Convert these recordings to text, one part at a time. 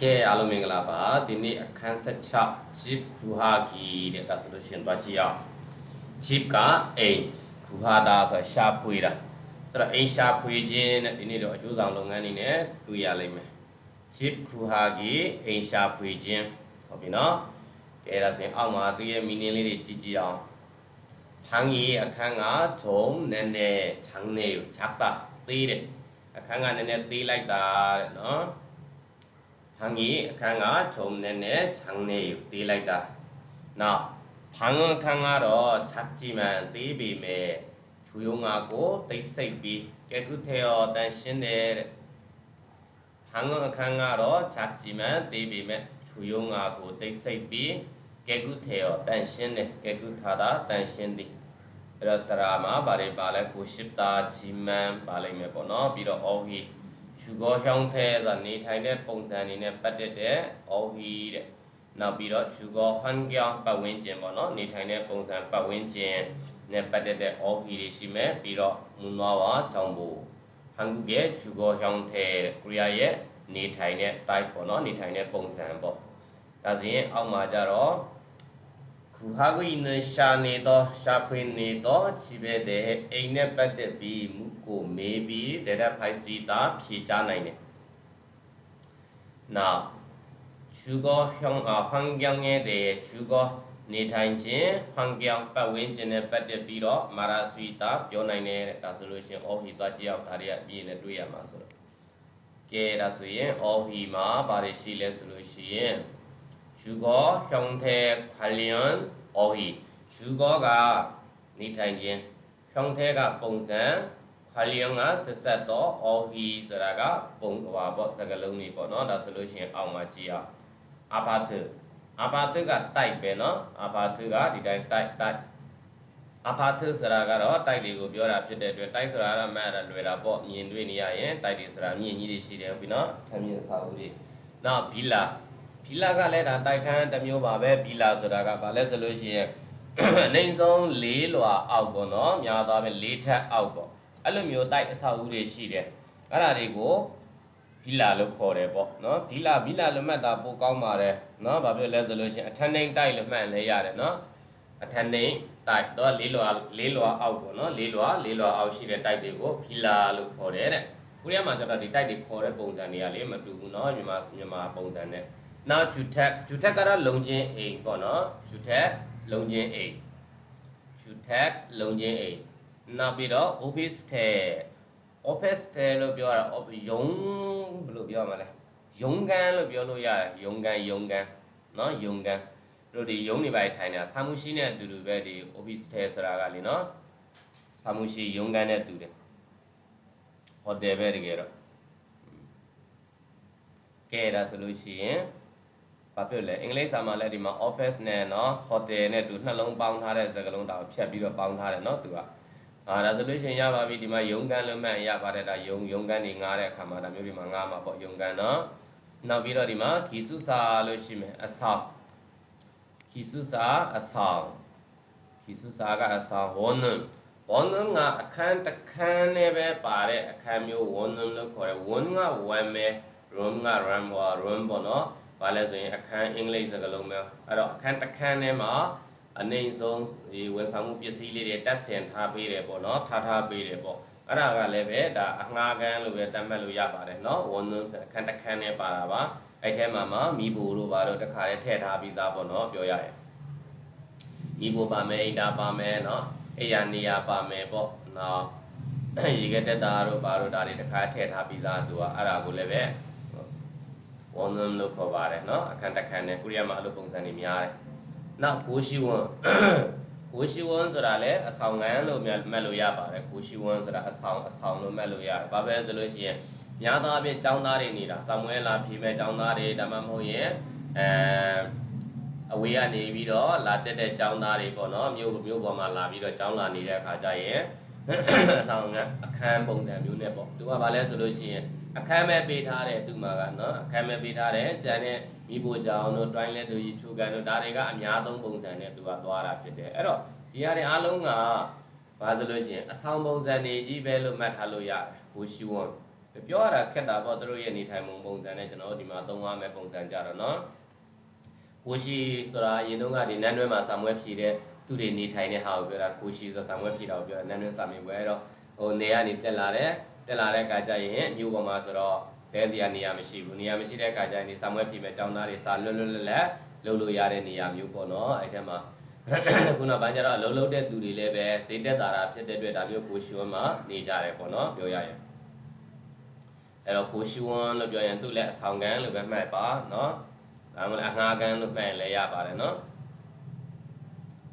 ကဲအားလုံးမင်္ဂလာပါဒီနေ့အခန်း16 jib guha gi တဲ့ကဆိုလို့ရှင်သွားကြည့်အောင် jib ကအိမ် guha ဒါဆိုရှာဖွေတာဆိုတော့အိမ်ရှာဖွေခြင်းတဲ့ဒီနေ့တော့အကျိုးဆောင်လုပ်ငန်းတွေနဲ့တွေ့ရလိမ့်မယ် jib guha gi အိမ်ရှာဖွေခြင်းဟုတ်ပြီနော်ကဲဒါဆိုရင်အောက်မှာသူရဲ့ meaning လေးတွေကြည့်ကြည့်အောင်ဖန်ကြီးအခန်းကဂျုံနည်းနည်းချမ်းနေချပ်တာသေးတဲ့အခန်းကနည်းနည်းသေးလိုက်တာတဲ့နော် 방이အခန်းက 좀 내내 작네요. 띠라이다. 나 방은 강하러 작지만 띠비매 조용하고 떼색비 깨끗해요. 단신내 방은 강하러 작지만 띠비매 조용하고 떼색비 깨끗해요. 단신내 깨끗하다 단신디 အဲ့တော့တရာမှာဗာတွေပါလဲကိုရှိတာဂျီမန်ပါလိမ့်မယ်ပေါ့နော်ပြီးတော့အော်ဟီ ခြူကောဟောင်းထဲဆိုတာနေထိုင်တဲ့ပုံစံအနေနဲ့ပတ်သက်တဲ့အော်ဟီတဲ့နောက်ပြီးတော့ခြူကောဟန်ကြောင်ပတ်ဝန်းကျင်ပေါ့နော်နေထိုင်တဲ့ပုံစံပတ်ဝန်းကျင်နဲ့ပတ်သက်တဲ့အော်ဟီတွေရှိမယ်ပြီးတော့မွန်နွားပါကြောင့်ဘူဟန်ကူရဲ့ခြူကောဟောင်းထဲကိုရီးယားရဲ့နေထိုင်တဲ့ type ပေါ့နော်နေထိုင်တဲ့ပုံစံပေါ့ဒါဆိုရင်အောက်မှာကြတော့ သူဟာကိုဤနေရှာနေသောရှာဖွေနေသောခြိပဲတဲ့အိမ်နဲ့ပတ်သက်ပြီးမူကိုမေးပြီးဒေတာဖိုက်စီတာဖြေချနိုင်တယ်။နောက်သူကဟောင်းအဖန်ကြောင်းရဲ့တဲ့သူကနေထိုင်ခြင်းဖန်ကြောင်းပတ်ဝန်းကျင်နဲ့ပတ်သက်ပြီးတော့မာရာစွီတာပြောနိုင်တယ်တဲ့ဒါဆိုလို့ရှင်အော်ဟီသွားကြည့်အောင်ဒါတွေကပြင်းနဲ့တွေ့ရမှာဆိုတော့ကဲဒါဆိုရင်အော်ဟီမှာဗားရရှိလဲဆိုလို့ရှိရင် 주거 형태 관련 어휘 주거가 니타인진 형태가 뽕산 관련과ဆက်တော့ 어휘ဆိုတာက ပုံဟွာပေါ့စကားလုံးတွေပေါ့နော်ဒါဆိုလို့ရှိရင်အောက်မှာကြည့်အောင်အာပါတအာပါတကတိုက်ပဲနော်အာပါတကဒီတိုင်းတိုက်တိုက်အာပါတဆိုတာကတော့တိုက်တွေကိုပြောတာဖြစ်တဲ့အတွက်တိုက်ဆိုတာကမှတ်ရလွယ်တာပေါ့မြင်တွေ့နေရရင်တိုက်တွေဆိုတာမြင်ကြီးတွေရှိတယ်ဟုတ်ပြီနော်ထမြင်စာအုပ်တွေနောက်ဘီလာ ဘီလာကလည်းဒါတိုက်ခန်းတစ်မျိုးပါပဲဘီလာဆိုတာကဘာလဲဆိုလို့ရှိရင်အနိုင်ဆုံး၄လွာအောက်ပေါ့နော်များသွားပြီ၄ထပ်အောက်ပေါ့အဲ့လိုမျိုးတိုက်အဆောက်အဦတွေရှိတယ်အဲ့ဒါတွေကိုဘီလာလို့ခေါ်တယ်ပေါ့နော်ဘီလာဘီလာလို့မှတ်တာပိုကောင်းပါတယ်နော်ဘာဖြစ်လဲဆိုလို့ရှိရင်အထက်နှိမ်တိုက်လို့မှတ်လည်းရတယ်နော်အထက်နှိမ်တိုက်တော့၄လွာ၄လွာအောက်ပေါ့နော်၄လွာ၄လွာအောက်ရှိတဲ့တိုက်တွေကိုဘီလာလို့ခေါ်တယ်တဲ့ကိုရီးယားမှာကျတော့ဒီတိုက်တွေခေါ်တဲ့ပုံစံတွေကလေမတူဘူးနော်မြန်မာမြန်မာပုံစံနဲ့ နောက်ဂျူထက်ဂျူထက်ကတော့လုံချင်းအိမ်ပေါ့နော်ဂျူထက်လုံချင်းအိမ်ဂျူထက်လုံချင်းအိမ်နောက်ပြီးတော့ office ထဲ office ထဲလို့ပြောရတာယုံဘယ်လိုပြောရမလဲယုံကန်လို့ပြောလို့ရတယ်ယုံကန်ယုံကန်နော်ယုံကန်တို့ဒီယုံနေပါထိုင်နေတာဆာမှုရှိနဲ့အတူတူပဲဒီ office ထဲဆိုတာကလေနော်ဆာမှုရှိယုံကန်နဲ့တူတယ်ဟိုတယ်ပဲတကယ်တော့ကဲဒါဆိုလို့ရှိရင် ဘာဖြစ်လဲအင်္ဂလိပ်စာမှာလည်းဒီမှာ office နဲ့เนาะ hotel နဲ့သူနှလုံးပေါင်းထားတဲ့စကားလုံးတောင်ဖြတ်ပြီးတော့ပေါင်းထားတယ်เนาะသူကအာဒါဆိုလို့ရှိရင်ရပါပြီဒီမှာယုံကန်လွတ်မှန်ရပါတယ်ဒါယုံယုံကန်နေငားတဲ့အခါမှာဒါမျိုးဒီမှာငားမှာပေါ့ယုံကန်เนาะနောက်ပြီးတော့ဒီမှာခီစုစာလို့ရှိမယ်အဆောင်ခီစုစာအဆောင်ခီစုစာကအဆောင်ဝန်းနံဝန်းနံကအခန်းတစ်ခန်းနဲ့ပဲပါတဲ့အခန်းမျိုးဝန်းနံလို့ခေါ်တယ်ဝန်းကဝမ်းမဲ room က room ဟော room ပေါ့နော် ဘာလဲဆိုရင်အခန်းအင်္ဂလိပ်စကားလုံးပဲအဲ့တော့အခန်းတစ်ခန်းထဲမှာအနေဆုံးဒီဝန်ဆောင်မှုပစ္စည်းလေးတွေတက်ဆင်ထားပေးတယ်ပေါ့နော်ထားထားပေးတယ်ပေါ့အဲ့ဒါကလည်းပဲဒါအငှားကန်းလို့ပဲတတ်မှတ်လို့ရပါတယ်နော်ဝန်သွင်းအခန်းတစ်ခန်းထဲပါတာပါအဲ့ထဲမှာမှမိဖို့တို့ဘာလို့တခါလဲထည့်ထားပြီးသားပေါ့နော်ပြောရရင်မိဖို့ပါမယ်အိမ်တာပါမယ်နော်အဲ့ရနေရာပါမယ်ပေါ့နော်ရေကတက်တာတို့ဘာလို့ဒါတွေတခါထည့်ထားပြီးသားသူကအဲ့ဒါကိုလည်းပဲ ဝွန်သွန်လို့ခေါ်ပါတယ်နော်အခန်းတစ်ခန်းနဲ့ကိုရီးယားမှာအဲ့လိုပုံစံတွေများတယ်နောက်ကိုရှိဝွန်ကိုရှိဝွန်ဆိုတာလည်းအဆောင်ငန်းလို့မှတ်လို့ရပါတယ်ကိုရှိဝွန်ဆိုတာအဆောင်အဆောင်လို့မှတ်လို့ရတယ်ဘာပဲဆိုလို့ရှိရင်များသောအားဖြင့်ចောင်းသားတွေနေတာဆောင်းဝဲလာဖြေမဲ့ចောင်းသားတွေဒါမှမဟုတ်ရင်အဲအဝေးကနေပြီးတော့လာတက်တဲ့ចောင်းသားတွေပေါ့နော်မြို့မြို့ပေါ်မှာလာပြီးတော့ចောင်းလာနေတဲ့အခါကျရင်အဆောင်ငန်းအခန်းပုံစံမျိုးနဲ့ပေါ့သူကဘာလဲဆိုလို့ရှိရင် အခမ်းမဲ့ပေးထားတဲ့သူမှာကနော်အခမ်းမဲ့ပေးထားတဲ့ကျန်တဲ့မိဖို့ကြောင်တို့ twine လက်တို့ရီချူကန်တို့ဒါတွေကအများသုံးပုံစံနဲ့သူကသွားတာဖြစ်တယ်အဲ့တော့ဒီဟာတွေအားလုံးကဘာလို့လို့ရှိရင်အဆောင်ပုံစံတွေကြီးပဲလို့မှတ်ထားလို့ရတယ်ဟိုရှိဝွန်ပြောရတာခက်တာပေါ့သူတို့ရဲ့နေထိုင်ပုံပုံစံနဲ့ကျွန်တော်တို့ဒီမှာသုံးရမယ့်ပုံစံကြတော့နော်ကိုရှိဆိုတာအရင်တုန်းကဒီနန်းတွဲမှာစာမွဲဖြည့်တဲ့သူတွေနေထိုင်တဲ့ဟာကိုပြောတာကိုရှိဆိုစာမွဲဖြည့်တာကိုပြောတာနန်းတွဲစာမေးပွဲအဲ့တော့ဟိုနေကနေတက်လာတယ် တက်လာတဲ့အခါကျရင်မြို့ပေါ်မှာဆိုတော့တဲတရားနေရာမရှိဘူးနေရာမရှိတဲ့အခါကျရင်ဒီစာမွဲဖြည့်မဲ့ကျောင်းသားတွေစာလွတ်လွတ်လပ်လပ်လုပ်လို့ရတဲ့နေရာမျိုးပေါ့နော်အဲ့ထက်မှာခုနကဘာကြတော့အလုံးလုံးတဲ့သူတွေလည်းပဲဈေးတက်တာတာဖြစ်တဲ့အတွက်ဒါမျိုးကိုရှိဝမ်းမှာနေကြတယ်ပေါ့နော်ပြောရရင်အဲ့တော့ကိုရှိဝမ်းလို့ပြောရင်သူ့လည်းအဆောင်ကန်လို့ပဲမှတ်ပါနော်ဒါမှမဟုတ်အငှားကန်လို့မှတ်ရင်လည်းရပါတယ်နော်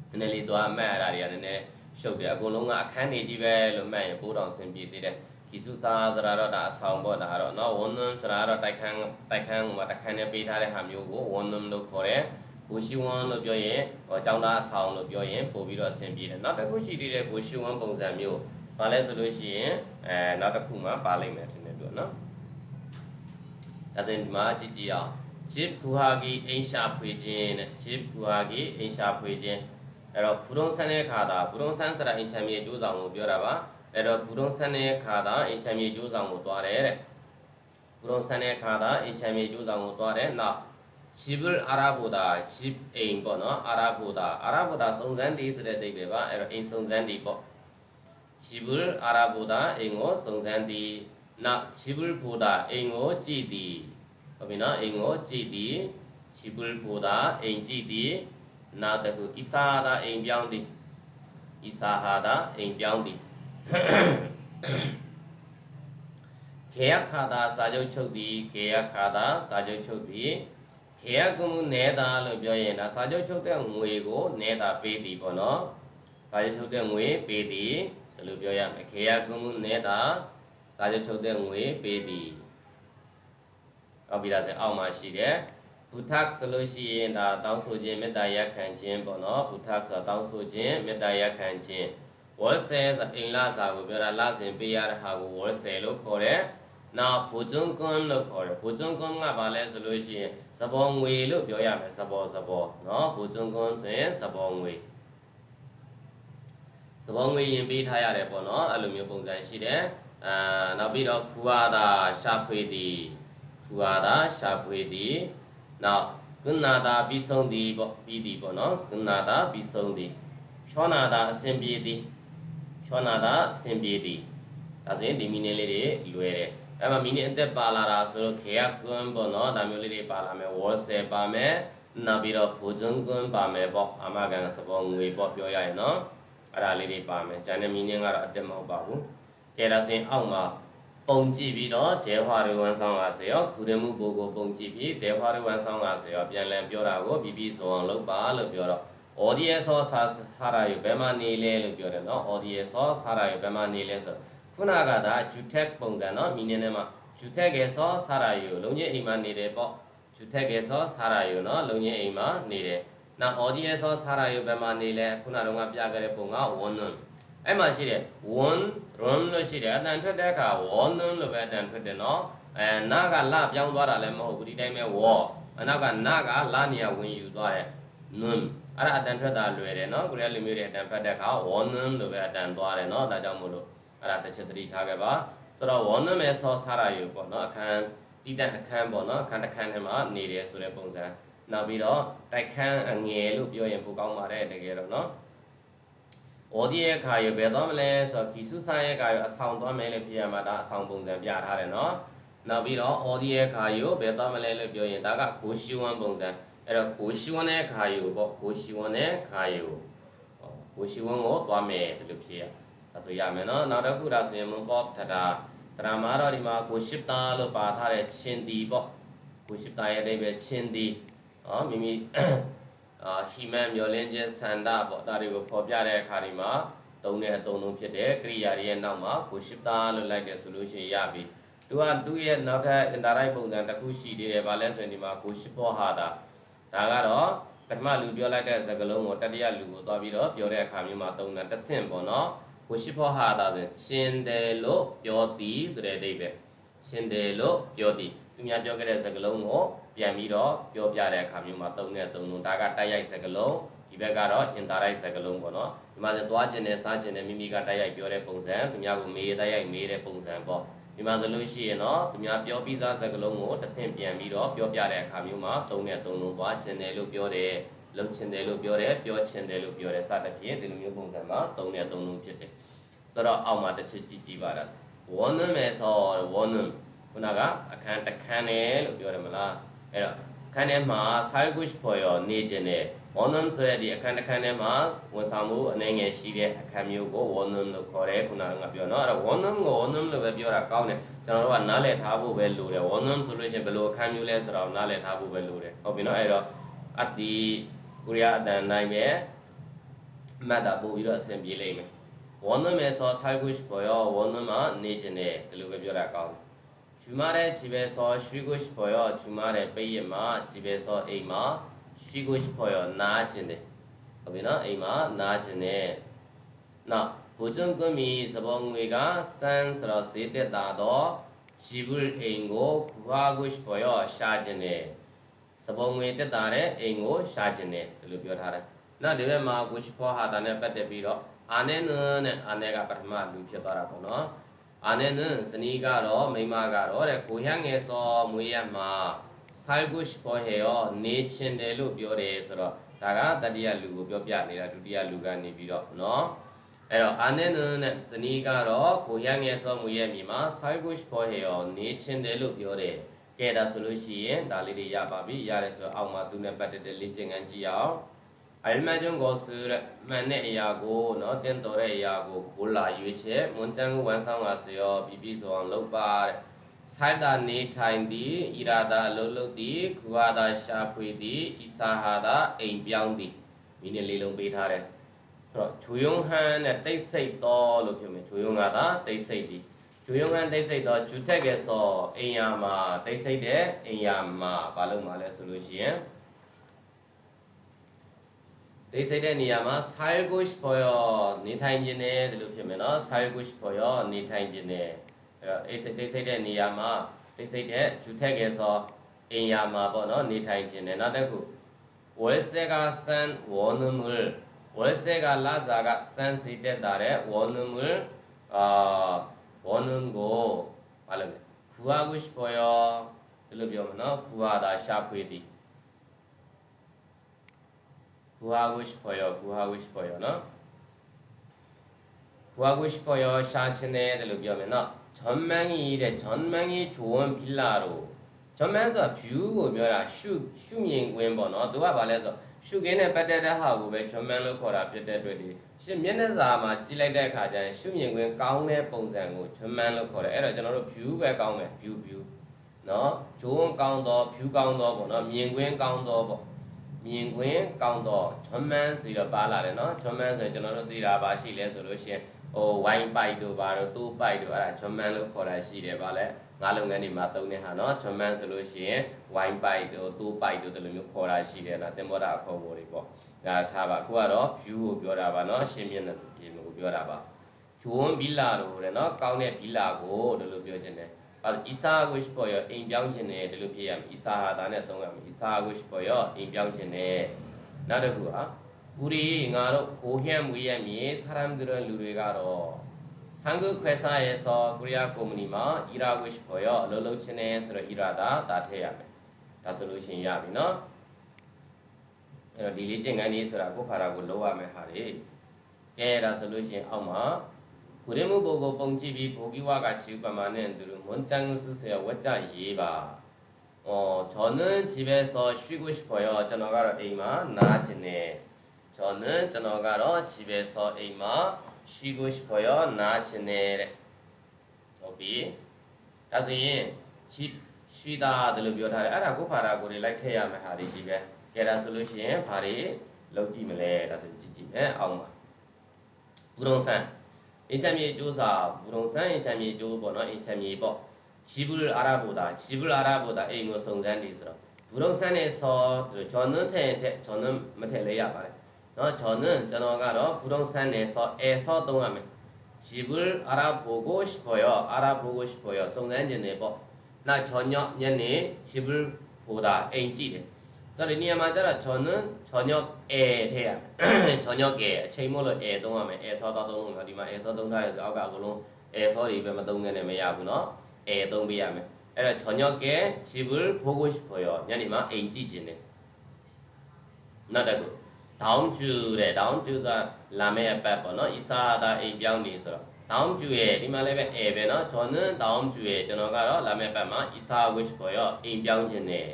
နည်းနည်းလေးသွားမှတ်ရတာတွေကနည်းနည်းရှုပ်တယ်အကုန်လုံးကအခန်းနေကြီးပဲလို့မှတ်ရင်ပိုးတော်ဆင်ပြေသေးတယ် ခီစုစာဆိုတာတော့ဒါအဆောင်ပေါ့ဒါတော့နော်ဝန်နွန်းဆိုတာတော့တိုက်ခန်းတိုက်ခန်းမှာတိုက်ခန်းနဲ့ပေးထားတဲ့ဟာမျိုးကိုဝန်နွန်းလို့ခေါ်တယ်ကိုရှိဝန်းလို့ပြောရင်ဟောကျောင်းသားအဆောင်လို့ပြောရင်ပို့ပြီးတော့အဆင်ပြေတယ်နောက်တစ်ခုရှိသေးတယ်ကိုရှိဝန်းပုံစံမျိုးဘာလဲဆိုလို့ရှိရင်အဲနောက်တစ်ခုမှပါလိမ့်မယ်ထင်တယ်ပြောနော်ဒါဆိုရင်ဒီမှာကြည့်ကြည့်အောင်ဂျစ်ဘူဟာဂီအိမ်ရှာဖွေခြင်းတဲ့ဂျစ်ဘူဟာဂီအိမ်ရှာဖွေခြင်းအဲ့တော့ဖူရုံဆန်းတဲ့ခါတာဖူရုံဆန်းဆိုတာအိမ်ချမ်းမြေကျိုးဆောင်ကိုပြောတာပါ အဲ့တော့ဘူရုံဆန်တဲ့ခါသာအင်ချမ်းမြေကျိုးဆောင်ကိုသွားတယ်တဲ့ဘူရုံဆန်တဲ့ခါသာအင်ချမ်းမြေကျိုးဆောင်ကိုသွားတယ်နောက်ဂျီဘယ်အာရာဘူဒါဂျီဘအိမ်ပေါ့နော်အာရာဘူဒါအာရာဘူဒါစုံစမ်းတီးဆိုတဲ့အိမ်ပဲပါအဲ့တော့အိမ်စုံစမ်းတီးပေါ့ဂျီဘယ်အာရာဘူဒါအိမ်ကိုစုံစမ်းတီးနောက်ဂျီဘယ်ဘူဒါအိမ်ကိုကြည်တီးဟုတ်ပြီနော်အိမ်ကိုကြည်တီးဂျီဘယ်ဘူဒါအိမ်ကြည်တီးနောက်တစ်ခုအီဆာဟာဒါအိမ်ပြောင်းတီးအီဆာဟာဒါအိမ်ပြောင်းတီး ခေယခါသာစာချုပ်ချုပ်သည်ခေယခါသာစာချုပ်ချုပ်သည်ခေယကုမှုနေတာလို့ပြောရင်ဒါစာချုပ်ချုပ်တဲ့ငွေကိုနေတာပေးသည်ပေါ့နော်စာချုပ်ချုပ်တဲ့ငွေပေးသည်ဒါလိုပြောရမယ်ခေယကုမှုနေတာစာချုပ်ချုပ်တဲ့ငွေပေးသည်ောက်ပြီးတော့အောက်မှာရှိတယ်ဘုထက်ဆိုလို့ရှိရင်ဒါတောင်းဆိုခြင်းမေတ္တာရပ်ခံခြင်းပေါ့နော်ဘုထက်ဆိုတောင်းဆိုခြင်းမေတ္တာရပ်ခံခြင်း ဝတ်ဆယ်ဆိုအိမ်လစာကိုပြောတာလစဉ်ပေးရတဲ့ဟာကိုဝတ်ဆယ်လို့ခေါ်တယ်။နောက်ဘူဇွန်ကွန်လို့ခေါ်တယ်။ဘူဇွန်ကွန်ကဘာလဲဆိုလို့ရှိရင်စပေါ်ငွေလို့ပြောရမယ်စပေါ်စပေါ်နော်ဘူဇွန်ကွန်ဆိုရင်စပေါ်ငွေစပေါ်ငွေရင်ပေးထားရတယ်ပေါ့နော်အဲ့လိုမျိုးပုံစံရှိတယ်။အာနောက်ပြီးတော့ခူဝါတာရှာဖွေသည်ခူဝါတာရှာဖွေသည်နောက်ကုဏတာပြီးဆုံးသည်ပေါ့ပြီးသည်ပေါ့နော်ကုဏတာပြီးဆုံးသည်ဖြောနာတာအစဉ်ပြေသည် ဖြောနာတာအစဉ်ပြေသည်ဒါဆိုရင်ဒီမီနင်းလေးတွေလွယ်တယ်အဲ့မှာမီနစ်အသက်ပါလာတာဆိုတော့ခေယကွန်းပေါ့နော်ဒါမျိုးလေးတွေပါလာမယ်ဝေါ်ဆယ်ပါမယ်နောက်ပြီးတော့ဘူဇွန်ကွန်းပါမယ်ပေါ့အမကန်စပေါ်ငွေပေါ့ပြောရရင်နော်အဲ့ဒါလေးတွေပါမယ်ကျန်တဲ့မီနင်းကတော့အသက်မဟုတ်ပါဘူးကဲဒါဆိုရင်အောက်မှာပုံကြည့်ပြီးတော့ဒေဟွာရဝန်ဆောင်ပါစေရောကုရမှုဘိုးကိုပုံကြည့်ပြီးဒေဟွာရဝန်ဆောင်ပါစေရောပြန်လည်ပြောတာကိုပြီးပြီးဆိုအောင်လုပ်ပါလို့ပြောတော့ audience of sarayu ဘယ်မှာနေလဲလို့ပြောတယ်နော် audience of sarayu ဘယ်မှာနေလဲဆိုခုနကဒါ jutek ပုံစံနော် meaning ထဲမှာ jutek ရဲ့ source sarayu လုံးချင်းအိမ်မှာနေတယ်ပေါ့ jutek ရဲ့ source sarayu နော်လုံးချင်းအိမ်မှာနေတယ်နောက် audience of sarayu ဘယ်မှာနေလဲခုနတုန်းကပြခဲ့တဲ့ပုံက wonun အဲ့မှာရှိတဲ့ won run လို့ရှိတယ်အတန်ထွက်တဲ့အခါ wonun လို့ပဲအတန်ထွက်တယ်နော်အဲနာကလပြောင်းသွားတာလည်းမဟုတ်ဘူးဒီတိုင်းပဲ war အနောက်ကနာကလနေရာဝင်ယူသွားတယ် နွန်းအဲ့ဒါအတန်ထွက်တာလွယ်တယ်နော်ကိုရီးယားလူမျိုးတွေအတန်ဖတ်တဲ့အခါဝေါ်နွန်းလို့ပဲအတန်သွားတယ်နော်ဒါကြောင့်မို့လို့အဲ့ဒါတစ်ချက်သတိထားခဲ့ပါဆိုတော့ဝေါ်နွန်းမဲ့ဆောဆားရယူပေါ့နော်အခန်းတိတန့်အခန်းပေါ့နော်အခန်းတစ်ခန်းထဲမှာနေတယ်ဆိုတဲ့ပုံစံနောက်ပြီးတော့တိုက်ခန်းအငယ်လို့ပြောရင်ပိုကောင်းပါတယ်တကယ်တော့နော်ဩဒီရဲ့ခါရဘယ်သွားမလဲဆိုတော့ခီစုဆန်ရဲ့ခါရအဆောင်သွားမယ်လို့ပြရမှာဒါအဆောင်ပုံစံပြထားတယ်နော် နောက်ပြီးတော့ဩဒီရဲ့ခါရဘယ်သွားမလဲလို့ပြောရင်ဒါကကိုရှိဝမ်ပုံစံအဲ့တော့ကိုရှိဝမ်ရဲ့ခါရပေါ့ကိုရှိဝမ်ရဲ့ခါရကိုရှိဝမ်ကိုသွားမယ်ဒီလိုဖြစ်ရဒါဆိုရမယ်နော်နောက်တစ်ခုဒါဆိုရင်မွန်ပေါ့ထတာတရမာတော့ဒီမှာကိုရှိပတာလို့ပါထားတဲ့ချင်းတီပေါ့ကိုရှိပတာရဲ့အဓိပ္ပာယ်ချင်းတီနော်မိမိအာဟီမန်မျောလင်းခြင်းဆန္ဒပေါ့ဒါတွေကိုဖော်ပြတဲ့အခါဒီမှာသုံးတဲ့အသုံးလုံးဖြစ်တဲ့ကရိယာတွေရဲ့နောက်မှာကိုရှိပတာလို့လိုက်တယ်ဆိုလို့ရှိရင်ရပြီ သူကသူ့ရဲ့နောက်ထပ် indirect ပုံစံတစ်ခုရှိသေးတယ်ဗာလဲဆိုရင်ဒီမှာကိုရှိပေါ်ဟာတာဒါကတော့ပထမလူပြောလိုက်တဲ့စကားလုံးကိုတတိယလူကိုသွားပြီးတော့ပြောတဲ့အခါမျိုးမှာသုံးတာတဆင့်ပေါ့နော်ကိုရှိဖို့ဟာတာဆိုရှင်တယ်လို့ပြောသည်ဆိုတဲ့အဓိပ္ပာယ်ရှင်တယ်လို့ပြောသည်သူများပြောခဲ့တဲ့စကားလုံးကိုပြန်ပြီးတော့ပြောပြတဲ့အခါမျိုးမှာသုံးတဲ့သုံးလုံးဒါကတိုက်ရိုက်စကားလုံးဒီဘက်ကတော့ indirect စကားလုံးပေါ့နော်ဒီမှာဆိုသွားခြင်းနဲ့စားခြင်းနဲ့မိမိကတိုက်ရိုက်ပြောတဲ့ပုံစံသူများကိုမေးတိုက်ရိုက်မေးတဲ့ပုံစံပေါ့ ဒီမှာဆိုလို့ရှိရင်တော့သူများပြောပြီးသားစကားလုံးကိုတစ်ဆင့်ပြန်ပြီးတော့ပြောပြတဲ့အခါမျိုးမှာသုံးတဲ့သုံးလုံးသွားခြင်းတယ်လို့ပြောတယ်လုံခြင်းတယ်လို့ပြောတယ်ပြောခြင်းတယ်လို့ပြောတယ်စသဖြင့်ဒီလိုမျိုးပုံစံမှာသုံးတဲ့သုံးလုံးဖြစ်တယ်ဆိုတော့အောက်မှာတစ်ချက်ကြည့်ကြည့်ပါလားဝနုမဲဆိုဝနုခုနကအခန်းတစ်ခန်းနဲ့လို့ပြောတယ်မလားအဲ့တော့ခန်းထဲမှာ salgush ပေါ်ရောနေခြင်းတယ် volume ဆိုတဲ့ဒီအခန်းတစ်ခန်းထဲမှာဝန်ဆောင်မှုအနေငယ်ရှိတဲ့အခန်းမျိုးကို volume လို့ခေါ်တယ်ခုနကပြောနော်အဲ့တော့ volume ကို volume လို့ပဲပြောတာကောင်းတယ်ကျွန်တော်တို့ကနားလည်ထားဖို့ပဲလိုတယ် volume ဆိုလို့ရှိရင်ဘယ်လိုအခန်းမျိုးလဲဆိုတော့နားလည်ထားဖို့ပဲလိုတယ်ဟုတ်ပြီနော်အဲ့တော့အတီကိုရီးယားအတန်တိုင်းပဲမှတ်တာပို့ပြီးတော့အဆင်ပြေလိမ့်မယ် volume ရဲ့ source salgush ပေါ်ရော volume မှာနေခြင်းတယ်ဒီလိုပဲပြောတာကောင်းတယ်주말에 집에서 쉬고 싶어요. 주말에 빼이마 집에서 에이마 쉬고 싶어요. 나아지네. 그러면 에이마 나아지네. 나 보증금이 서봉위가 산스러 세대다도 집을 에인고 구하고 싶어요. 샤지네. 서봉위 때다래 에인고 샤지네. ဒီလိုပြောထားတယ်။နောက်ဒီဘက်မှာကိုရှိဖို့ဟာတာနဲ့ပတ်သက်ပြီးတော့အာနဲ့နဲ့အာနဲ့ကပထမလူဖြစ်သွားတာပေါ့နော်။အာနဲ့နဲ့ဇနီးကတော့မိန်းမကတော့တဲ့ကိုရငယ်စောမွေးရမှာ Salgush ပေါ်ဟေရောနေချင်တယ်လို့ပြောတယ်ဆိုတော့ဒါကတတိယလူကိုပြောပြနေတာဒုတိယလူကနေပြီးတော့เนาะအဲ့တော့အာနေနုနဲ့ဇနီးကတော့ကိုရငယ်စောမူရဲ့မိမှာ Salgush ပေါ်ဟေရောနေချင်တယ်လို့ပြောတယ်ကဲဒါဆိုလို့ရှိရင်ဒါလေးတွေရပါပြီရတယ်ဆိုတော့အောက်မှာသူနဲ့ပတ်သက်တဲ့လေ့ကျင့်ခန်းကြည့်အောင်အလ်မဂျွန်ကိုဆူရမန်နဲ့အရာကိုနော်တင်တော်တဲ့အရာကိုကိုလာရွေးချက်မွန်ချန်ကိုဝန်ဆောင်ပါစေရောပြပြဆိုအောင်လုပ်ပါတဲ့ ဆိုင်တာနေထိုင်သည်ဣရာဒာလုံးလုံးသည်ခူဟာဒာရှာဖွေသည်ဣစာဟာဒာအိမ်ပြောင်းသည်မိနစ်လေးလုံးပေးထားတယ်ဆိုတော့ဂျူယုံဟန်နဲ့တိတ်ဆိတ်တော်လို့ပြောမယ်ဂျူယုံကသာတိတ်ဆိတ်သည်ဂျူယုံဟန်တိတ်ဆိတ်တော်ဂျူထက်ကဲဆိုအိမ်ယာမှာတိတ်ဆိတ်တဲ့အိမ်ယာမှာဘာလို့မှလဲဆိုလို့ရှိရင်တိတ်ဆိတ်တဲ့နေရာမှာ Cyrus for your နေထိုင်ခြင်းနဲ့ဒီလိုဖြစ်မယ်နော် Cyrus for your နေထိုင်ခြင်းနဲ့ တိတ်ဆိတ်တဲ့နေရာမှာတိတ်ဆိတ်တဲ့ဂျူထက်ကဲဆိုအိမ်ယာမှာပေါ့နော်နေထိုင်ခြင်းနဲ့နောက်တစ်ခုဝဲဆက်ကစန်ဝေါ်နမှုဝဲဆက်ကလာစာကစန်စီတက်တာတဲ့ဝေါ်နမှုအာဝေါ်နမှုကိုဘာလဲဘူဟာကိုရှိပေါ်ရောဒီလိုပြောမှာနော်ဘူဟာသာရှာဖွေသည်ဘူဟာကိုရှိပေါ်ရောဘူဟာကိုရှိပေါ်ရောနော်ဘူဟာကိုရှိပေါ်ရောရှာခြင်းနဲ့ဒီလိုပြောမယ်နော် 전망이 이래 전망이 좋은 빌라로 전망ဆိုတာ view ကိုပြောတာရှုရှုမြင်ကွင်းပေါ့နော်သူကဗာလဲဆိုရှုခင်းနဲ့ပတ်သက်တဲ့ဟာကိုပဲဂျွန်မန်လို့ခေါ်တာဖြစ်တဲ့အတွက်ဒီရှင်မျက်နှာစာမှာကြည့်လိုက်တဲ့အခါကျရင်ရှုမြင်ခွင့်ကောင်းတဲ့ပုံစံကိုဂျွန်မန်လို့ခေါ်တယ်အဲ့တော့ကျွန်တော်တို့ view ပဲကောင်းမယ် view view နော်ဂျွန်းကောင်းသော view ကောင်းသောပေါ့နော်မြင်ကွင်းကောင်းသောပေါ့မြင်ကွင်းကောင်းသောဂျွန်မန်စီတော့ပါလာတယ်နော်ဂျွန်မန်ဆိုရင်ကျွန်တော်တို့သိတာပါရှိလဲဆိုလို့ရှိရင် ဟိုဝိုင်းပိုက်တို့ပါတော့တိုးပိုက်တို့အဲ့ဒါဂျွန်မန်လို့ခေါ်တာရှိတယ်ဗာလဲငါးလုပ်ငန်းတွေမှာသုံးတဲ့ဟာနော်ဂျွန်မန်ဆိုလို့ရှိရင်ဝိုင်းပိုက်တို့တိုးပိုက်တို့ဒီလိုမျိုးခေါ်တာရှိတယ်နော်တင်မောတာအခေါ်ပေါ်တွေပေါ့ဒါထားပါအခုကတော့ view ကိုပြောတာပါနော်ရှင်းမျက်နှာပြင်ကိုပြောတာပါဂျွန်ဘီလာတို့တဲ့နော်ကောင်းတဲ့ဘီလာကိုဒီလိုပြောခြင်းတယ်ဘာလို့ isa wish ပေါ်ရအိမ်ပြောင်းခြင်းနဲ့ဒီလိုဖြစ်ရမယ် isa ဟာဒါနဲ့သုံးရမယ် isa wish ပေါ်ရအိမ်ပြောင်းခြင်းနဲ့နောက်တစ်ခုဟာ 우리 영화로 고향 위엠이 사람들은 루리가로 한국 회사에서 코리아 고문이마 일하고 싶어요. 롤로치네에서 일하다 다태야베. 다솔루신 야비나 릴리징아니스라고 바라고 로아메 하리. 예, 게라솔루신 어마 구레무 보고 봉집이 보기와 같이 우가마는 누른 문장 쓰세요. 원자 이바. 어 저는 집에서 쉬고 싶어요. 저너가 에이마 나지네. 저는 전화가로 집에서 에이마 쉬고 싶어요. 나지네. 오비. ဒါဆိုရင် 집 쉬다 ဒီလိုပြောထားတယ်အဲ့ဒါကိုဖာရာကိုတွေလိုက်ထည့်ရမယ်ဟာဒီကြည့်ပဲကဲဒါဆိုလို့ရှိရင်ဘာတွေလောက်ကြည့်မလဲဒါဆိုကြည့်ကြည့်မယ်အောက်မှာဘူရုံဆန်အင်ချမ်းမြေကျိုးစာဘူရုံဆန်အင်ချမ်းမြေကျိုးပေါ့နော်အင်ချမ်းမြေပေါ့ဂျီဘူလ်အာရဘူတာဂျီဘူလ်အာရဘူတာအိမ်ကိုစုံစမ်းနေဆိုတော့ဘူရုံဆန်နဲ့ဆောဂျော်နန်ထဲထဲဂျော်နန်မထည့်လဲရပါတယ် 어, 저는 전화가로 부동산에서 에서 동하면 집을 알아보고 싶어요. 알아보고 싶어요. 송단제네보. 나 저녁 년에 집을 보다 에이지. 그러니까 맞아라. 저는 저녁에 대야. 저녁에 체모로 에 동하면 에서 다동 어디마 에서 동다에서 아가고로 에서 리베마 동네에 매야구나. 에 동비야면. 그래 저녁에 집을 보고 싶어요. 년이마 에이지지네. 나다고. ဒေါင်းကျူတဲ့ဒေါင်းကျူဆိုတာလာမဲ့အပတ်ပေါ့နော်အီစာတာအိမ်ပြောင်းနေဆိုတော့ဒေါင်းကျူရဲ့ဒီမှာလည်းပဲအဲပဲနော်ဂျွန်နန်ဒေါင်းကျူရဲ့ကျွန်တော်ကတော့လာမဲ့အပတ်မှာအီစာဝစ်ပေါ်ရောအိမ်ပြောင်းခြင်းနဲ့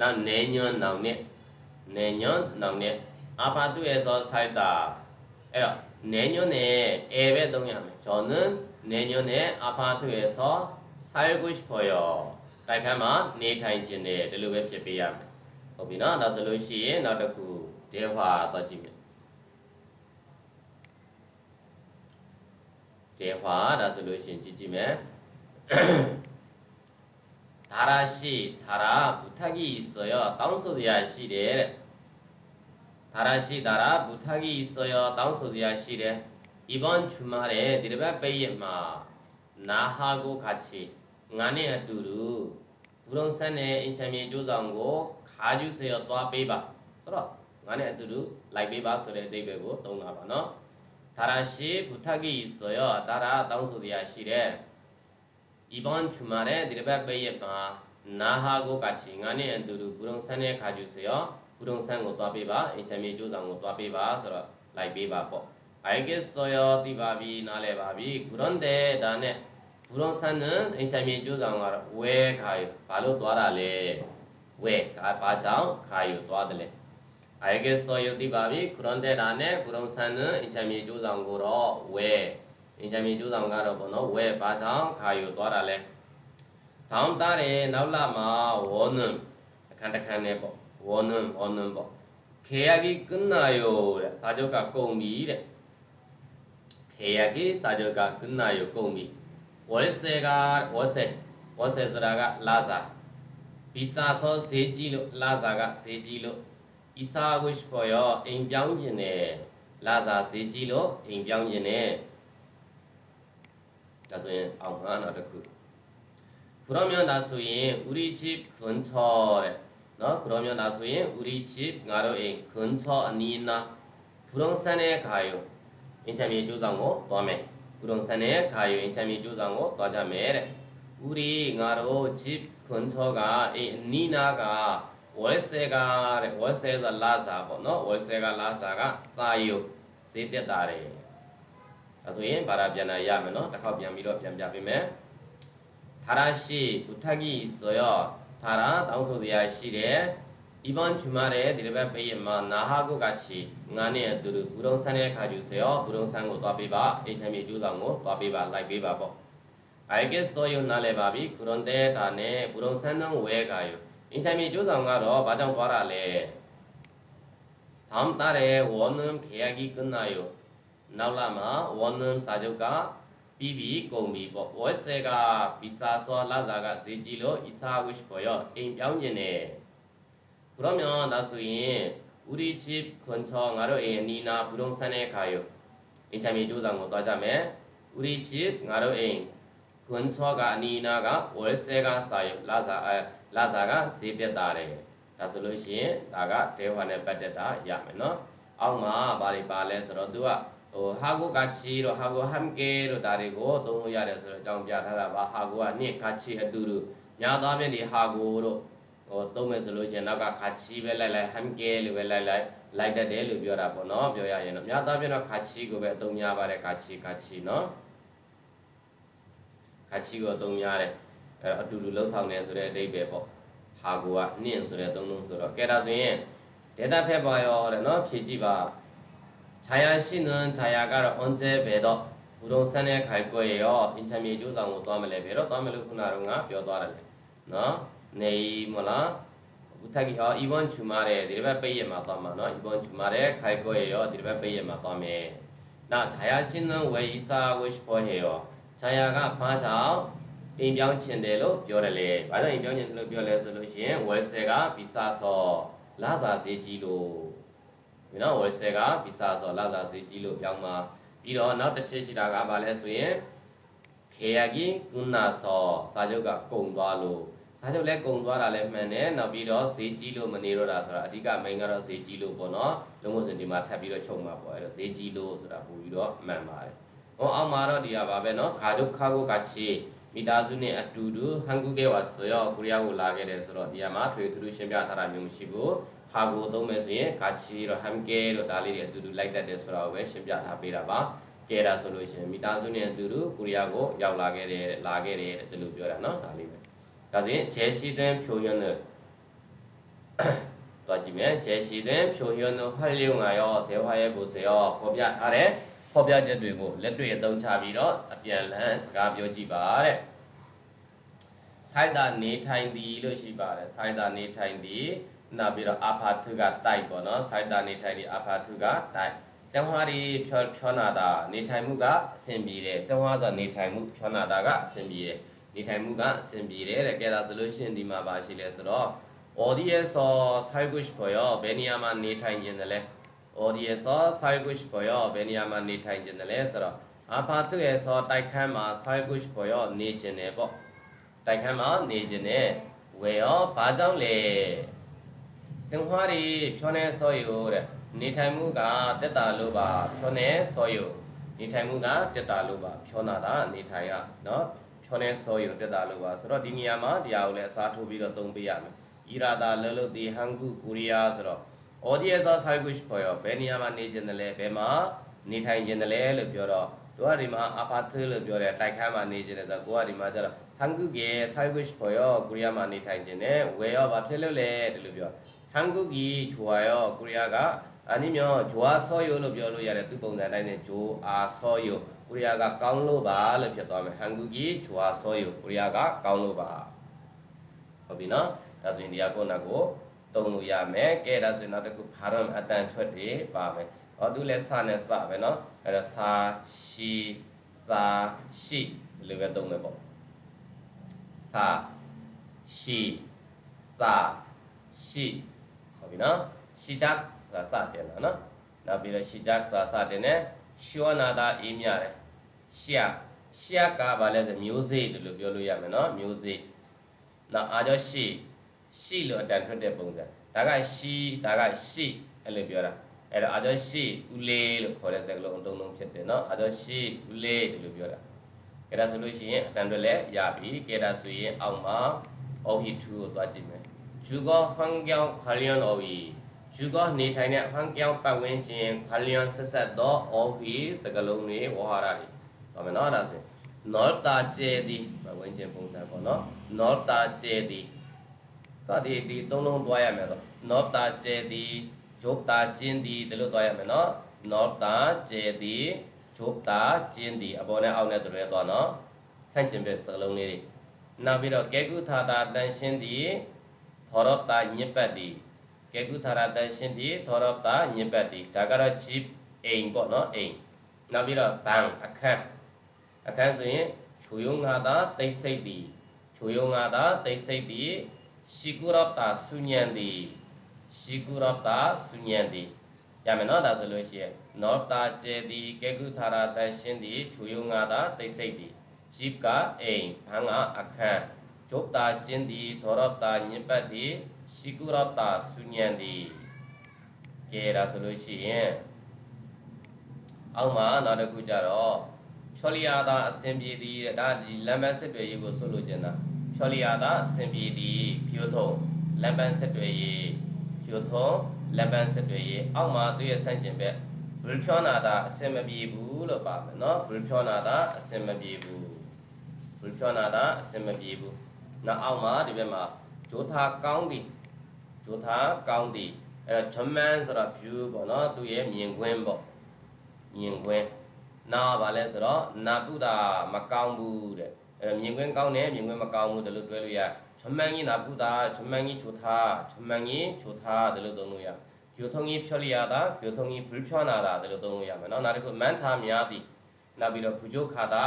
နောက်နေညွန်းနောင်နဲ့နေညွန်းနောင်နဲ့အာပါတုရဲ့ဆိုဆိုင်တာအဲ့တော့နေညွန်းနဲ့အဲပဲသုံးရမယ်ဂျွန်နန်နေညွန်းနဲ့အာပါတုရဲ့ဆိုဆိုင်ဂုစ်ပေါ်ရောတိုက်ခန်းမှာနေထိုင်ခြင်းနဲ့ဒီလိုပဲဖြစ်ပေးရမယ်ဟုတ်ပြီနော်ဒါဆိုလို့ရှိရင်နောက်တစ်ခု ဒေဝါတော့ကြည့်မယ်ဒေဝါဒါဆိုလို့ရှိရင်ကြည့်ကြည့်မယ်다라씨다라부탁이있어요다운소리야시래 다라씨다라부탁이있어요다운소리야시래 이번 주말에 디르바 베이마 나하고 같이ငါနဲ့အတူတူဘူရုံဆန်းနဲ့အင်ချမ်းမြေကျိုးဆောင်ကိုခါကျူစေရသွားပေးပါဆိုတော့ ငါနဲ့အတူတူလိုက်ပေးပါဆိုတဲ့အဓိပ္ပာယ်ကိုသုံးတာပါနော်ဒါရရှိဘုထကိဆိုရဒါရတောင်းဆိုတရားရှိတယ်ဤဘန်ချူမာတဲ့ဒီဘက်ပိရဲ့ပါနာဟာကိုကချီငါနဲ့အတူတူဂုရုံဆန်းတဲ့ခါကျူဆိုရဂုရုံဆန်းကိုသွားပေးပါအင်ချမ်းမြေကျိုးဆောင်ကိုသွားပေးပါဆိုတော့လိုက်ပေးပါပေါ့ I guess ဆိုရဒီပါပြီနားလဲပါပြီဂုရုံတဲ့ဒါနဲ့ဂုရုံဆန်းနဲ့အင်ချမ်းမြေကျိုးဆောင်ကတော့ဝဲခါရဘာလို့သွားတာလဲဝဲဘာကြောင့်ခါရသွားတယ်လဲ 아에게 써요디 바비 그런데 라네 부동산은 인자미 조상으로 왜 인자미 조상가로 번호 왜 바장 가요 돌아래 다음 달에 나올라마 원은 간단간에 뭐 원은 원은 뭐 계약이 끝나요 사조가 꼬미래 계약이 사조가 끝나요 꼬미 월세가 월세 월세스라가 라자 비싸서 세지로 라자가 세지로 အီစာဝိရှ်ဖော်ရောအိမ်ပြောင်းခြင်းနဲ့လာစာဈေးကြီးလို့အိမ်ပြောင်းခြင်းနဲ့ဒါဆိုရင်အောင်မှာနောက်တစ်ခု그러면다소인우리집근처래너그러면다소인우리집나로인근처아니나부렁산에가요인참이조상고또하면 부동산에 가요 인참이 조상고 또하자매 우리ငါတို့집 근처가 이နီနာက ဝယ်ဆဲကတဲ့ဝယ်ဆဲဆိုလာစာပေါ့နော်ဝယ်ဆဲကလာစာကစာယုစေးတက်တာတယ်ဒါဆိုရင်ဘာသာပြန်လာရမယ်နော်တစ်ခေါက်ပြန်ပြီးတော့ပြန်ပြပေးမယ်ထာရရှိဘုထကြီးဆိုရထာရတောင်းဆိုတရားရှိတယ်이번주말에디르바베이마나하고같이나네두루부동산에가주세요부동산고떠빼바이참이주상고떠빼바라이빼바ပေါ့알겠어요နားလည်ပါပြီ그런데ဒါနဲ့부동산은왜 가요 အင်ချိုင်မီကျိုးဆောင်ကတော့ဘာကြောင့်သွားတာလဲ။ဒါမှတာရဲဝေါ်နမ်ခေယကီကနာယောနောက်လာမှာဝေါ်နမ်စာချုပ်ကပြီးပြီးကုန်ပြီပေါ့။ဝက်ဆဲကဗီဇာဆောလာဇာကဈေးကြီးလို့အီဆာဝစ်ပေါ်ရောအိမ်ပြောင်းကျင်တယ်။ဘုရောမြောင်းဒါဆိုရင်ဥရီချစ်ခွန်ချောငါတို့အိမ်နီနာဘူဒုံဆန်းတဲ့ခါယောအင်ချိုင်မီကျိုးဆောင်ကိုသွားကြမယ်။ဥရီချစ်ငါတို့အိမ်ခွန်ချောကအနီနာကဝက်ဆဲကစာရုပ်လာဇာအဲ လစာကဈေးပြတ်တာတယ်ဒါဆိုလို့ရှိရင်ဒါကဒေဝနဲ့ပတ်သက်တာရမယ်နော်အောက်မှာဘာတွေပါလဲဆိုတော့သူကဟိုဟာကိုကချီတို့ဟာကိုဟမ်ကေတို့ဒါတွေကိုသုံးလို့ရတယ်ဆိုတော့အကြောင်းပြထားတာပါဟာကိုကနှစ်ကချီအတူတူညာသားမြင့်ဒီဟာကိုတို့ဟိုသုံးမယ်ဆိုလို့ရှိရင်နောက်ကခါချီပဲလိုက်လိုက်ဟမ်ကဲလို့ပဲလိုက်လိုက်လိုက်တတ်တယ်လို့ပြောတာပေါ့နော်ပြောရရင်တော့များသားပြန်တော့ခါချီကိုပဲအသုံးများပါတယ်ခါချီခါချီနော်ခါချီကိုအသုံးများတယ် အဲအတူတူလှုပ်ဆောင်တယ်ဆိုတဲ့အဓိပ္ပာယ်ပေါ့ဟာကိုကနင့်ဆိုတဲ့သုံးလုံးဆိုတော့ကဲဒါဆိုရင်ဒေတာဖက်ပါရောတဲ့နော်ဖြည့်ကြည့်ပါခြာယာရှိနံခြာယာကတော့ on ကျဲပဲတော့ဘူရုံဆန်းတဲ့ခိုင်ကွယ်ရောအင်ချမ်းမြေကျိုးဆောင်ကိုသွားမလဲပဲတော့သွားမလို့ခုနကငါပြောသွားတယ်နော်နေမလားဥထကီအော် even ချူမာတဲ့ဒီဘက်ပိတ်ရမှာသွားမှာနော် even ချူမာတဲ့ခိုင်ကိုရရောဒီဘက်ပိတ်ရမှာသွားမယ်နောက်ခြာယာရှင်းနဝေဤစာဝိရှ်ပေါ်ဟေရောခြာယာကဘာကြောင့် အိမ်ပြောင်းခြင်းတယ်လို့ပြောတယ်လေဘာကြောင့်အိမ်ပြောင်းခြင်းလို့ပြောလဲဆိုလို့ရှိရင်ဝယ်ဆယ်ကဗီစာဆောလာစာဈေးကြီးလို့ဒီနော်ဝယ်ဆယ်ကဗီစာဆောလာစာဈေးကြီးလို့ပြောင်းမှာပြီးတော့နောက်တစ်ချက်ရှိတာကဘာလဲဆိုရင်ခေယာကီကုနာဆောစာချုပ်ကကုန်သွားလို့စာချုပ်လဲကုန်သွားတာလဲမှန်တယ်နောက်ပြီးတော့ဈေးကြီးလို့မနေတော့တာဆိုတာအဓိက main ကတော့ဈေးကြီးလို့ပေါ့နော်လုံးဝစင်ဒီမှာထပ်ပြီးတော့ချုပ်မှာပေါ့အဲ့တော့ဈေးကြီးလို့ဆိုတာပို့ပြီးတော့မှန်ပါတယ်ဟောအောက်မှာတော့ဒီကပါပဲနော်ခါချုပ်ခါကိုကချီ မိသားစုနဲ့အတူတူဟန်ကူကဲဝါဆိုရောကိုရီးယားကိုလာခဲ့တယ်ဆိုတော့ဒီမှာထွေထူးထူးရှင်းပြထားတာမျိုးမရှိဘူးဟာကိုသုံးမယ်ဆိုရင်ဂါချီတော့ဟမ်ကဲတော့ဒါလေးတွေအတူတူလိုက်တတ်တယ်ဆိုတာကိုပဲရှင်းပြထားပေးတာပါကဲတာဆိုလို့ရှိရင်မိသားစုနဲ့အတူတူကိုရီးယားကိုရောက်လာခဲ့တယ်လာခဲ့တယ်ဒီလိုပြောတာเนาะဒါလေးပဲဒါဆိုရင်ဂျဲရှိတဲ့ဖြိုရွန်းတဲ့တော့ကြည့်မယ်ဂျဲရှိတဲ့ဖြိုရွန်းတဲ့ဟဲ့လျုံငါရောဒေဝရဲ့ကိုစေရောပေါ်ပြထားတယ် ဖော်ပြချက်တွေကိုလက်တွေ့အသုံးချပြီးတော့အပြန်လန်းစကားပြောကြည့်ပါတဲ့စိုက်တာနေထိုင်သည်လို့ရှိပါတယ်စိုက်တာနေထိုင်သည်နောက်ပြီးတော့အာဖာထုကတိုက်ပေါ့နော်စိုက်တာနေထိုင်သည်အာဖာထုကတိုက်စံဝါရီဖြောဖြောနာတာနေထိုင်မှုကအဆင်ပြေတယ်စံဝါဆိုနေထိုင်မှုဖြောနာတာကအဆင်ပြေတယ်နေထိုင်မှုကအဆင်ပြေတယ်တဲ့ကဲဒါဆိုလို့ရှိရင်ဒီမှာပါရှိလဲဆိုတော့ ODS ဆော cygush ပေါ်ရောဘယ်နေရာမှာနေထိုင်ခြင်းလဲ ODS ဆော cygush ပေါ်ရောဘယ်နေရာမှာနေထိုင်ခြင်းလဲဆိုတော့အာဖာတုရဲ့ဆောတိုက်ခန်းမှာ cygush ပေါ်ရောနေခြင်းတယ်ပေါ့တိုက်ခန်းမှာနေခြင်းတယ်ဝယ်ရောဘာကြောင့်လဲစင်ဟွားရီဖြောနေဆောယူတဲ့နေထိုင်မှုကတက်တာလို့ပါဖြောနေဆောယူနေထိုင်မှုကတက်တာလို့ပါဖြောနာတာနေထိုင်ရနော်ဖြောနေဆောယူတက်တာလို့ပါဆိုတော့ဒီနေရာမှာတရားကိုလည်းအစားထိုးပြီးတော့သုံးပေးရမယ်ဣရာတာလလုတီဟန်ကူကိုရီးယားဆိုတော့ audience ဆိုင်ကုရှ်ပေါ်ရောဘယ်နေရာမှာနေခြင်းတယ်လဲဘယ်မှာနေထိုင်ခြင်းတယ်လဲလို့ပြောတော့တို့ကဒီမှာအပါသလို့ပြောတယ်တိုက်ခန်းမှာနေခြင်းတယ်ဆိုတော့ကိုကဒီမှာကျတော့ဟန်ကူကဆိုင်ကုရှ်ပေါ်ရောကိုရီးယားမှာနေထိုင်ခြင်းတယ်ဝယ်ရောဘာဖြစ်လို့လဲဒီလိုပြောဟန်ကူကီချွာရောကိုရီးယားကအနိမျောဂျွာဆောယိုလို့ပြောလို့ရတယ်သူပုံစံတိုင်းနဲ့ဂျိုအာဆောယိုကိုရီးယားကကောင်းလို့ပါလို့ဖြစ်သွားမယ်ဟန်ကူကီဂျွာဆောယိုကိုရီးယားကကောင်းလို့ပါဟုတ် ပြီနော်ဒါဆိုရင်ဒီအကောနာကိုတုံးလို့ရမယ်ကဲဒါဆိုရင်နောက်တစ်ခုဘာရမ်အတန်ထွက်တွေပါမယ်ဟောသူလည်းစနဲ့စပဲเนาะအဲ့တော့စာရှိစာရှိဒီလိုပဲသုံးမယ်ပေါ့စာရှိစာရှိဟုတ်ပြီเนาะရှိကြစာစတင်တာเนาะနောက်ပြီးတော့ရှိကြစာစတင်တယ်ရှောနာတာအေးမြတယ်ရှာရှာကဘာလဲဆိုမျိုးစေ့ဒီလိုပြောလို့ရမယ်เนาะမျိုးစေ့နောက်အာကြောရှိ ရှိလို့အတန်ထွက်တဲ့ပုံစံဒါကရှိဒါကရှိအဲ့လိုပြောတာအဲ့တော့အာကြောရှိဦးလေးလို့ခေါ်တဲ့စကားလုံးအတုံးလုံးဖြစ်တယ်နော်အာကြောရှိဦးလေးဒီလိုပြောတာကဲဒါဆိုလို့ရှိရင်အတန်ထွက်လည်းရပြီကဲဒါဆိုရင်အောက်မှာအော်ဟီ2ကိုသွားကြည့်မယ်ဂျူကောဟန်ကျောင်းခလျွန်အော်ဟီဂျူကောနေထိုင်တဲ့ဟန်ကျောင်းပတ်ဝန်းကျင်ခလျွန်ဆက်ဆက်သောအော်ဟီစကားလုံးတွေဝါဟာရတွေဟုတ်မယ်နော်ဒါဆိုနောတာကျဲသည်ပတ်ဝန်းကျင်ပုံစံပေါ့နော်နောတာကျဲ သည်တော့ဒီဒီသုံးလုံးတွားရမယ်တော့နောတာကျဲသည်ဂျုပ်တာကျင်းသည်ဒီလိုတွားရမယ်နော်နောတာကျဲသည်ဂျုပ်တာကျင်းသည်အပေါ်နဲ့အောက်နဲ့တူရဲသွားနော်ဆန့်ကျင်ဘက်စကလုံးလေးတွေနောက်ပြီးတော့ကဲကုထာတာတန်ရှင်းသည်သောရတာညစ်ပတ်သည်ကဲကုထာတာတန်ရှင်းသည်သောရတာညစ်ပတ်သည်ဒါကတော့ jeep အိမ်ပေါ့နော်အိမ်နောက်ပြီးတော့ဘန်အခန်းအခန်းဆိုရင်ခြူယုံငါသာတိတ်ဆိတ်သည်ခြူယုံငါသာတိတ်ဆိတ်သည် ရှိကုရတာဆုညံသည်ရှိကုရတာဆုညံသည်ရမယ်နော်ဒါဆိုလို့ရှိရင်နောတာကျေသည်ကေကုထာရတန်ရှင်းသည်ခြူယုံငါသာတိတ်ဆိတ်သည်ဂျိပကအိမ်ဘန်းကအခန်းဂျုပ်တာကျင်းသည်သောရတာညစ်ပတ်သည်ရှိကုရတာဆုညံသည်ကဲဒါဆိုလို့ရှိရင်အောက်မှာနောက်တစ်ခုကြတော့ချောလီယာသာအစဉ်ပြေသည်ဒါဒီလမ်းမစစ်တွေရေးကိုဆိုလိုချင်တာ ချောလီယာသာအစဉ်ပြေသည်ဖြိုးထုံလမ်းပန်းစစ်တွေရေးဖြိုးထုံလမ်းပန်းစစ်တွေရေးအောက်မှာသူရဲ့ဆန့်ကျင်ဘက်ဘရဖြောနာသာအစဉ်မပြေဘူးလို့ပါမယ်နော်ဘရဖြောနာသာအစဉ်မပြေဘူးဘရဖြောနာသာအစဉ်မပြေဘူးနောက်အောက်မှာဒီဘက်မှာဂျိုသာကောင်းသည်ဂျိုသာကောင်းသည်အဲ့တော့ဂျမန်ဆိုတော့ view ပေါ့နော်သူရဲ့မြင်ကွင်းပေါ့မြင်ကွင်းနားပါလဲဆိုတော့နာပုတာမကောင်းဘူးတဲ့ အဲ့တော့မြင်ကွင်းကောင်းတယ်မြင်ကွင်းမကောင်းဘူးဒါလို့တွဲလို့ရချမန်းကြီးနာဘူးတာချမန်းကြီးချိုထားချမန်းကြီးချိုထားဒါလို့သုံးလို့ရဂျိုထုံကြီးဖြော်လျာတာဂျိုထုံကြီးဘူးဖြောနာတာဒါလို့သုံးလို့ရမယ်နော်နောက်တစ်ခုမန်ထားများသည်နောက်ပြီးတော့ဘူဂျိုခါတာ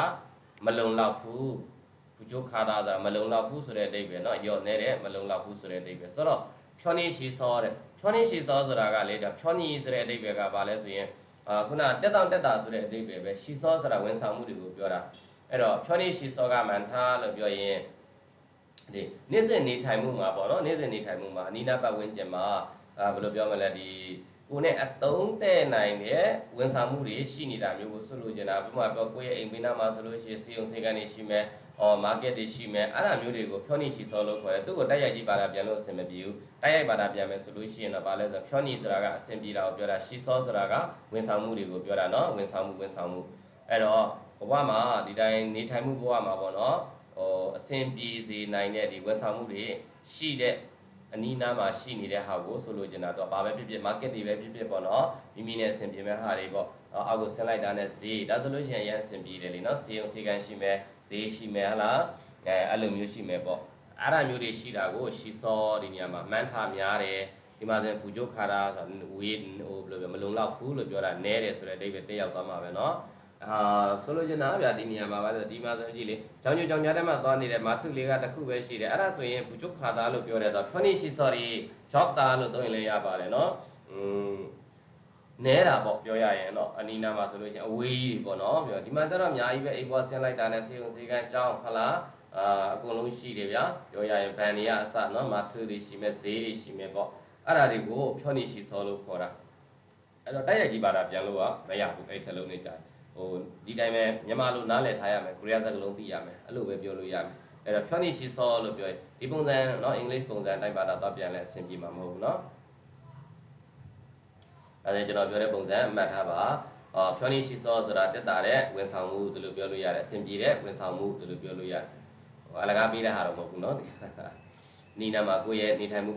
မလုံလောက်ဘူးဘူဂျိုခါတာဆိုတာမလုံလောက်ဘူးဆိုတဲ့အဓိပ္ပာယ်နော်ယော့နေတဲ့မလုံလောက်ဘူးဆိုတဲ့အဓိပ္ပာယ်ဆိုတော့ဖြောနေရှိစောတဲ့ဖြောနေရှိစောဆိုတာကလေဒါဖြောနေဆိုတဲ့အဓိပ္ပာယ်ကဘာလဲဆိုရင်အာခုနတက်တောင့်တက်တာဆိုတဲ့အဓိပ္ပာယ်ပဲရှိစောဆိုတာဝန်ဆောင်မှုတွေကိုပြောတာ အဲ့တော့ဖြောနိရှိစောကမန္တာလို့ပြောရင်ဒီနေ့စဉ်နေထိုင်မှုမှာပေါ့နော်နေ့စဉ်နေထိုင်မှုမှာအနိနာပတ်ဝန်းကျင်မှာအာဘယ်လိုပြောမလဲဒီကိုနဲ့အတုံးတဲ့နိုင်တဲ့ဝန်ဆောင်မှုတွေရှိနေတာမျိုးကိုဆိုလိုချင်တာဘုမပြောကိုယ့်ရဲ့အိမ်မင်းသားမှာဆိုလို့ရှိရင်စီယုံစေကန်တွေရှိမယ်။အော် market တွေရှိမယ်။အဲ့ဒါမျိုးတွေကိုဖြောနေရှိစောလို့ခေါ်တယ်။သူ့ကိုတိုက်ရိုက်ကြည့်ပါတာပြန်လို့အဆင်မပြေဘူး။တိုက်ရိုက်ပါတာပြန်မယ်ဆိုလို့ရှိရင်တော့ဘာလဲဆိုဖြောနေဆိုတာကအဆင်ပြေတာကိုပြောတာရှိစောဆိုတာကဝန်ဆောင်မှုတွေကိုပြောတာနော်။ဝန်ဆောင်မှုဝန်ဆောင်မှု။အဲ့တော့ ဘဝမှာဒီတိုင်းနေထိုင်မှုဘဝမှာပေါ့နော်ဟိုအဆင်ပြေစေနိုင်တဲ့ဒီဝန်ဆောင်မှုတွေရှိတဲ့အနီးနားမှာရှိနေတဲ့ဟာကိုဆိုလိုချင်တာတော့ဘာပဲဖြစ်ဖြစ် market တွေပဲဖြစ်ဖြစ်ပေါ့နော်မိမိနဲ့အဆင်ပြေမဲ့ဟာတွေပေါ့အောက်ကိုဆင်းလိုက်တာနဲ့ဈေးဒါဆိုလို့ရှိရင်ရန်အဆင်ပြေတယ်လीเนาะဈေးအောင်ဈေးကန်ရှိမယ်ဈေးရှိမယ်ဟလားအဲအဲ့လိုမျိုးရှိမယ်ပေါ့အဲ့ဒါမျိုးတွေရှိတာကိုရှီစောဒီနေရာမှာမှန်းထားများတယ်ဒီမှာဆိုရင်ဘူကျုခါတာဆိုဝေးဟိုဘယ်လိုပြောမလုံလောက်ဘူးလို့ပြောတာနဲတယ်ဆိုတဲ့အဓိပ္ပာယ်တက်ရောက်သွားမှာပဲเนาะ အာဆိုလိုချင်တာဗျာဒီနေရာမှာပါဆိုဒီမှာဆိုကြည့်လေ။ကြောင်ကျကြောင်ကြားထဲမှာသွားနေတဲ့မာစုလေးကတစ်ခုပဲရှိတယ်။အဲ့ဒါဆိုရင်ဘူချုပ်ခါသားလို့ပြောတယ်ဆိုတော့20ရှိ sorry job သားလို့သုံးရင်လည်းရပါတယ်နော်။อืมနဲတာပေါ့ပြောရရင်တော့အနီနာမှာဆိုလို့ရှိရင်အဝေးကြီးပေါ့နော်ပြောဒီမှာကျတော့အများကြီးပဲအိပ်ပေါ်ဆင်းလိုက်တာနဲ့စေုံစေကန်းကြောင်းဟလားအာအကုန်လုံးရှိတယ်ဗျာပြောရရင်ဗန်တွေကအစနော်မာသူတွေရှိမဲ့ဈေးတွေရှိမဲ့ပေါ့အဲ့ဒါတွေကိုဖြောနေရှိစောလို့ခေါ်တာအဲ့တော့တိုက်ရိုက်ကြည့်ပါတာပြန်လို့ကမရဘူးအဲ့ဆက်လုံးနေကြတယ် ဟိုဒီတိုင်းပဲမြန်မာလိုနားလည်ထားရမယ်ကိုရီးယားစကားလုံးသိရမယ်အဲ့လိုပဲပြောလို့ရမယ်အဲ့တော့ဖြောနေရှိစောလို့ပြောရင်ဒီပုံစံနော်အင်္ဂလိပ်ပုံစံတိုင်းပါတာတော့ပြန်လဲအဆင်ပြေမှာမဟုတ်ဘူးနော်အဲ့ဒါကျွန်တော်ပြောတဲ့ပုံစံအမှတ်ထားပါအော်ဖြောနေရှိစောဆိုတာတက်တာတဲ့ဝန်ဆောင်မှုဒီလိုပြောလို့ရတယ်အဆင်ပြေတဲ့ဝန်ဆောင်မှုဒီလိုပြောလို့ရတယ်ဟိုအလကားပေးတဲ့ဟာတော့မဟုတ်ဘူးเนาะနီနာမှာကိုယ့်ရဲ့နေထိုင်မှု